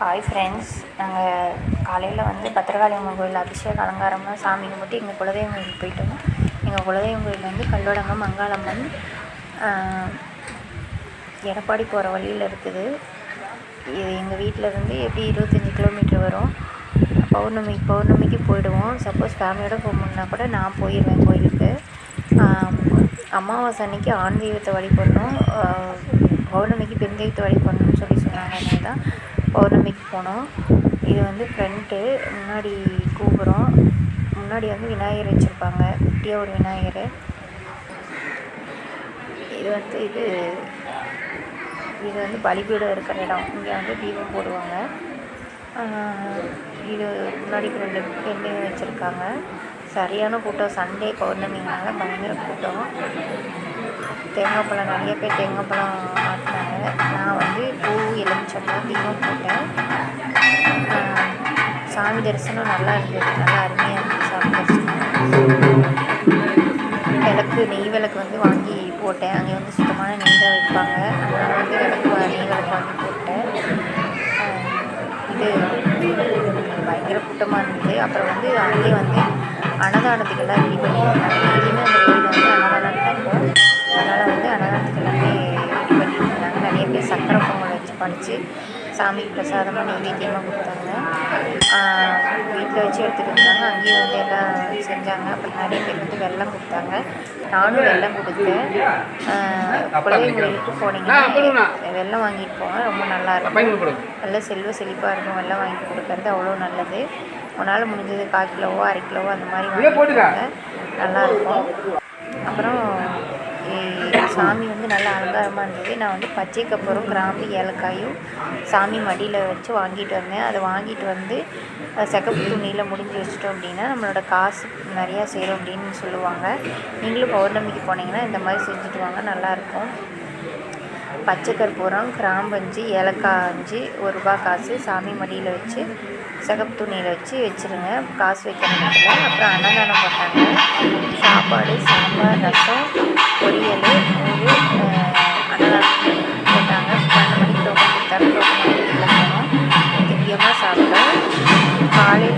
Hi friends நாங்கள் காலையில் வந்து பத்திரகாளி அம்மன் கோயில் அபிஷேக அலங்காரமாக சாமி கும்பிட்டு எங்கள் குலதெய்வம் கோயிலுக்கு போயிட்டோம் எங்கள் குலதெய்வம் கோயில் வந்து கல்லோடங்கம் மங்காளம்மன் எடப்பாடி போகிற வழியில் இருக்குது. இது எங்கள் வீட்டில் இருந்து எப்படி இருபத்தஞ்சி கிலோமீட்டர் வரும். பௌர்ணமி பௌர்ணமிக்கு போயிடுவோம். சப்போஸ் ஃபேமிலியோடு போகணுன்னா கூட நான் போயிடுவேன் கோயிலுக்கு. அமாவாசை அன்னைக்கு ஆண் தெய்வத்தை வழிபடணும் பௌர்ணமிக்கு பெண் தெய்வத்தை வழிபடணும்னு சொல்லி சொன்னாங்க. தான் பௌர்ணமி போனோம். இது வந்து ஃப்ரண்ட்டு முன்னாடி கோபுரம் முன்னாடி வந்து விநாயகர் வச்சுருப்பாங்க. குட்டியாக ஒரு விநாயகர். இது வந்து இது இது வந்து பலிபீடம் இருக்கிற இடம். இங்கே வந்து தீபம் போடுவாங்க. இது முன்னாடி ரெண்டு பெண்ணு வச்சுருக்காங்க. சரியான கூட்டம். சண்டே பௌர்ணமினால பயங்கர கூட்டம். தேங்காய் பழம் நிறைய பேர் தேங்காய் பழம் ஆட்டினாங்க. நான் வந்து பூ எலுமிச்சம்பழம் தீபம் போட்டேன். சாமி தரிசனம் நல்லா இருந்தது. நல்லா அருமையாக இருந்தது சாமி தரிசனம். விளக்கு நெய் விளக்கு வந்து வாங்கி போட்டேன். அங்கே வந்து சுத்தமான நெய் தான் வைப்பாங்க அதனால் வந்து விளக்கு நெய் விளக்கு வாங்கி போட்டேன். இது பயங்கர கூட்டமாக இருந்தது. அப்புறம் வந்து அங்கேயே வந்து அன்னதானத்துக்கெல்லாம் ரெடி பண்ணியிருந்தாங்க. டெய்லியுமே அந்த கோயில் வந்து அன்னதானம் நடக்கும் அதனால் வந்து அன்னதானத்துக்கு எல்லாமே ரெடி பண்ணியிருந்தாங்க. நிறைய பேர் சக்கரை பொங்கல் வச்சு படித்து சாமிக்கு பிரசாதமாக நெய்வேத்தியமாக கொடுத்தாங்க. வீட்டில் வச்சு எடுத்துகிட்டு வந்தாங்க அங்கேயும் வந்து எல்லாம் செஞ்சாங்க. அப்புறம் நிறைய பேர் வந்து வெல்லம் கொடுத்தாங்க. நானும் வெல்லம் கொடுத்தேன். ஆஹ் குலதெய்வ கோயிலுக்கு போனீங்கன்னா வெல்லம் வாங்கிட்டு போங்க. ரொம்ப நல்லா இருக்கும். நல்ல செல்வ செழிப்பாக இருக்கும். வெல்லம் வாங்கி கொடுக்கறது அவ்வளோ நல்லது. உன்னால் முடிஞ்சது கால் கிலோவோ அரை கிலோவோ அந்த மாதிரி வாங்கி கொடுங்க நல்லாயிருக்கும் அப்புறம் சாமி வந்து நல்லா அலங்காரமாக இருந்தது. நான் வந்து பச்சை கப்பூரம் கிராம்பு ஏலக்காயும் சாமி மடியில் வச்சு வாங்கிட்டு வந்தேன். அதை வாங்கிட்டு வந்து சிகப்பு துணியில் முடிஞ்சு வச்சிட்டோம் அப்படின்னா நம்மளோட காசு நிறையா சேரும் அப்படின்னு சொல்லுவாங்க. நீங்களும் பௌர்ணமிக்கு போனீங்கன்னா இந்த மாதிரி செஞ்சுட்டு வாங்க. நல்லாயிருக்கும் பச்சை கற்பூரம் கிராம்பு அஞ்சு ஏலக்காய் அஞ்சு ஒரு ரூபா காசு சாமி மடியில் வச்சு சிகப்பு துணியில் வச்சு வச்சுருங்க. காசு வைக்கிற அப்புறம் அன்னதானம் போட்டாங்க. சாப்பாடு சாம்பார் ரசம் Kali.